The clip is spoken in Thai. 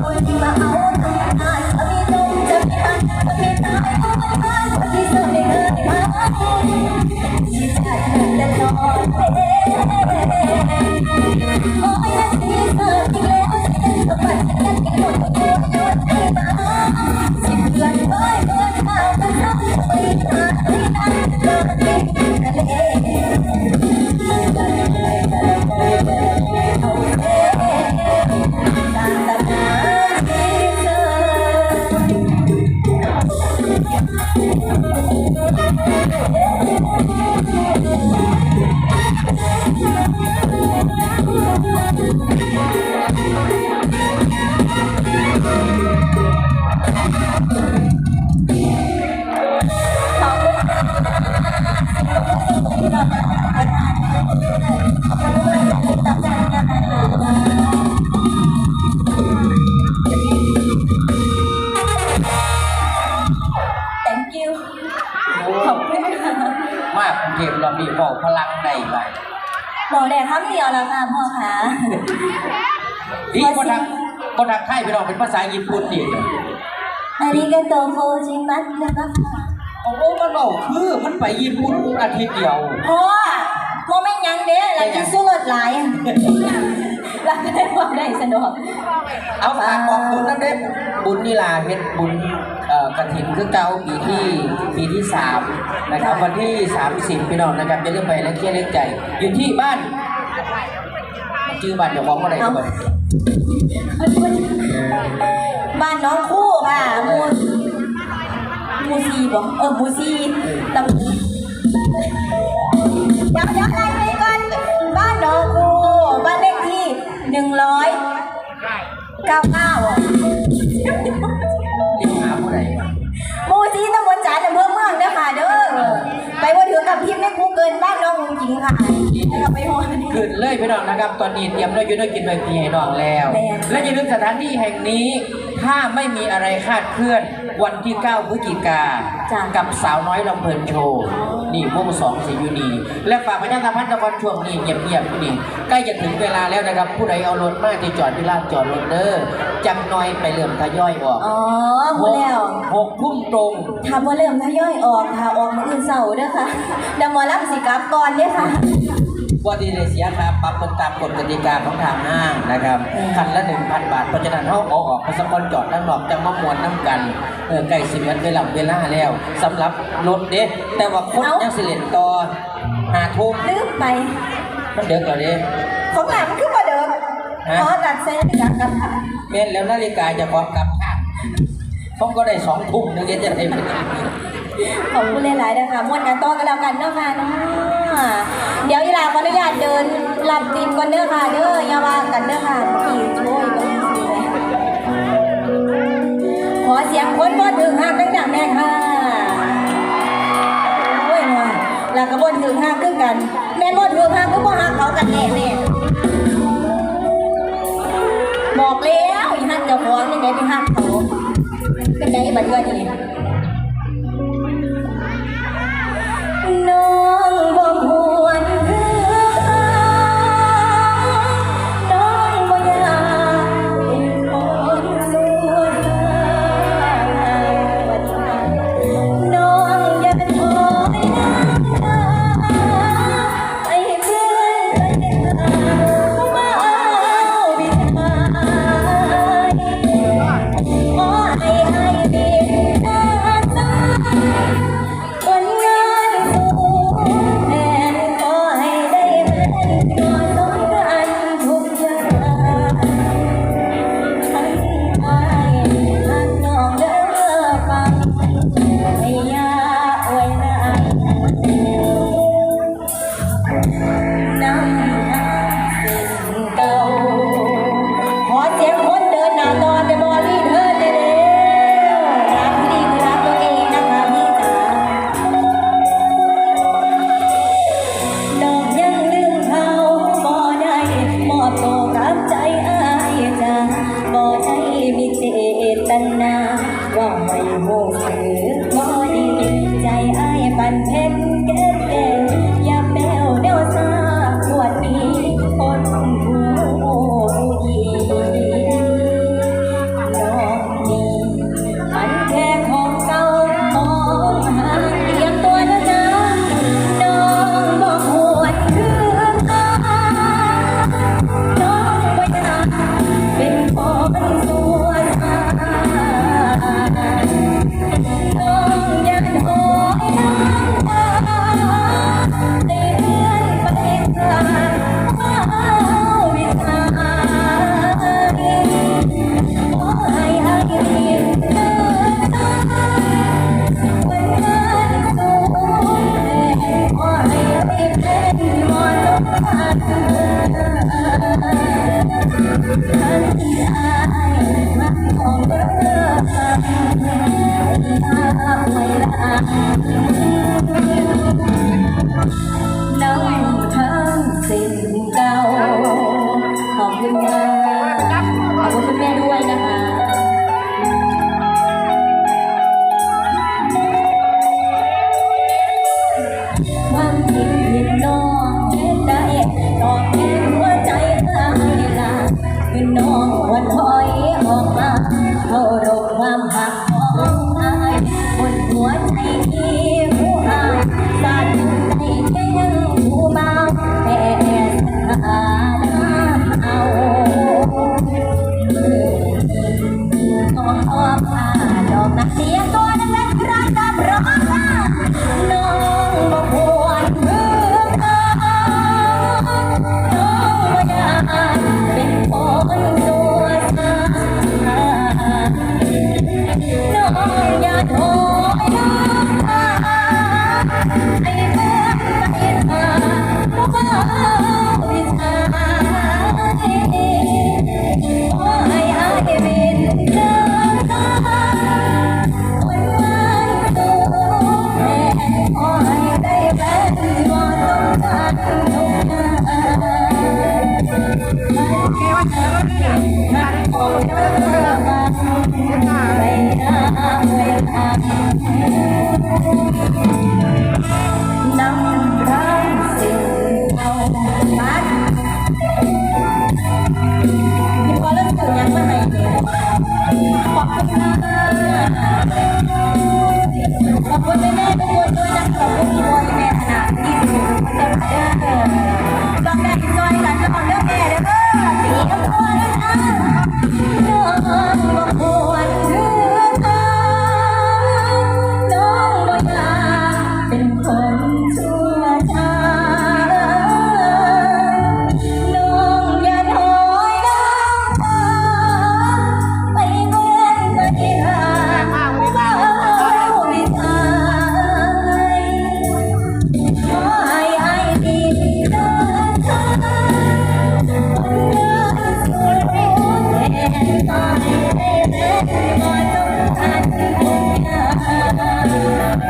buena. บอกแต่คำเดียวแล้วค่ะพ่อคะนี่คนทักคนทักไทยไปลองเป็นภาษาญี่ปุ่นนี่อาริกาโตโคจิมัสนะคะโอ้โหมันบอกคือมันไปญี่ปุ่นอาทิตย์เดียวพ่อโมไม่นยังเด้เราจะสู้รถหลาย รักได้ความได้สะดวก เอาฝากบอกบุญนั่นเด้บุญนี่ล่ะเฮ็ดบุญเอ่อกระถินคือเก่าปีที่ปีที่สามนะครับ วันที่สามสิบพี่น้องนะครับจะเรื่องไปและเคียร์เล็กใจ อยู่ที่บ้านชื่อบ้านเดี๋ยวบอกว่าอะไรกันบ่บ้านน้องคู่ค่ะหมูหมูซีบอกเออหมูซีตำ ก้าเก้าอะเดี๋ยวหาผู้ใดมาหมูซีตำบลจานอำเภอเมืองเด้อค่ะเด้อ ไปว่าถือกับพิมพ์ในกูเกิลบ้านน้องหญิงค่ะแล้วไปหัวนี่ขึ้นเลยพี่น้องนะครับ ตอนนี้เตรียมเราอยู่ด้วยกินด้วยทีให้น้องแล้ว แม่ และอย่าลืมสถานที่แห่งนี้ ถ้าไม่มีอะไรคาดเคลื่อน วันที่ 9 พฤศจิกาจ้ะ กับสาวน้อยลำเพลินโชว์นี่พวกสองสีอยู่นี่และฝากประชาสัมพันธ์ตะวันช่วงนี้เงียบๆอยู่นี่ใกล้จะถึงเวลาแล้วนะครับ ผู้ใดเอารถมาที่จอดที่ลานจอดรถเด้อจังน้อยไปเริ่มทยอยออกอ๋อหมดแล้วหกทุ่มตรงถ้าบ่เริ่มทยอยออกค่ะออกมาอื่นเสาร์เด้อค่ะเดี๋ยวหมอรับสิกลับก่อนเด้อค่ะ ว่าดีเลยเสียครับปรับเป็นตามกฎกติกาของทางห้างนะครับอืมคันละหนึ่งพันบาทเพราะฉะนั้นเขาเอาออกไปสกอนจอดด้านนอกจะมามวนน้ำกันเออไก่สิบวันเวลาเวลาแล้วสำหรับรถเด้แต่ว่าคนยังสิเลนต่อหาทุ่มลืมไปมันเดือกแล้วเด้ของหลังคือบ่เดิมฮะขอดัดเส้นจากกันค่ะเม่นแล้วนาฬิกาจะพร้อมกลับข้างผมก็ได้สองทุ่มนึงเดี๋ยวจะได้ไปขอบคุณหลายๆนะคะม่วนกันต่อกันแล้วกันเนาะค่ะ เดี๋ยวอีลาขออนุญาตเดินลำตีนก่อนเด้อค่ะเด้ออย่าว่ากันเด้อค่ะขี่ช่วยกันเลยขอเสียงคนบ่ถึงห้างดังๆแน่ค่ะโอ้ยว่ะแล้วก็บ่ถึงห้างคือกัน แม่นบ่ถึงห้างก็บ่ฮักเขากันแน่แน่บอกแล้วอีหักเจ้าของนี่ไงไปฮักเขาเป็นไงบัดเดี๋ยวนี้น้ ก็ไม่โง่หรือพอดีใจไอ้ปันเพชร Thank you. Thank you.